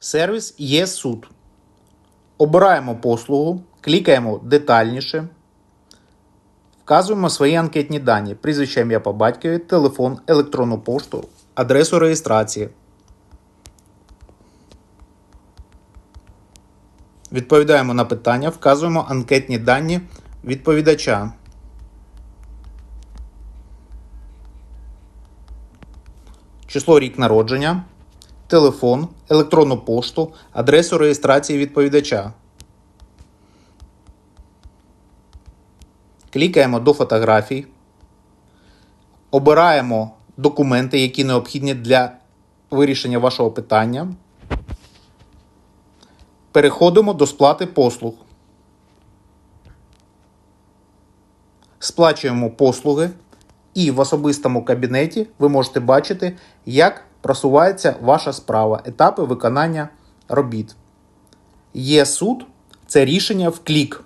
Сервіс є суд. Обираємо послугу, клікаємо детальніше. Вказуємо свої анкетні дані, прізвище ім'я по батькові, телефон, електронну пошту, адресу реєстрації. Відповідаємо на питання, вказуємо анкетні дані відповідача. Число рік народження, телефон, електронну пошту, адресу реєстрації відповідача. Клікаємо до фотографій. Обираємо документи, які необхідні для вирішення вашого питання. Переходимо до сплати послуг. Сплачуємо послуги, і в особистому кабінеті ви можете бачити, як просувається ваша справа, етапи виконання робіт. Є суд це рішення в клік.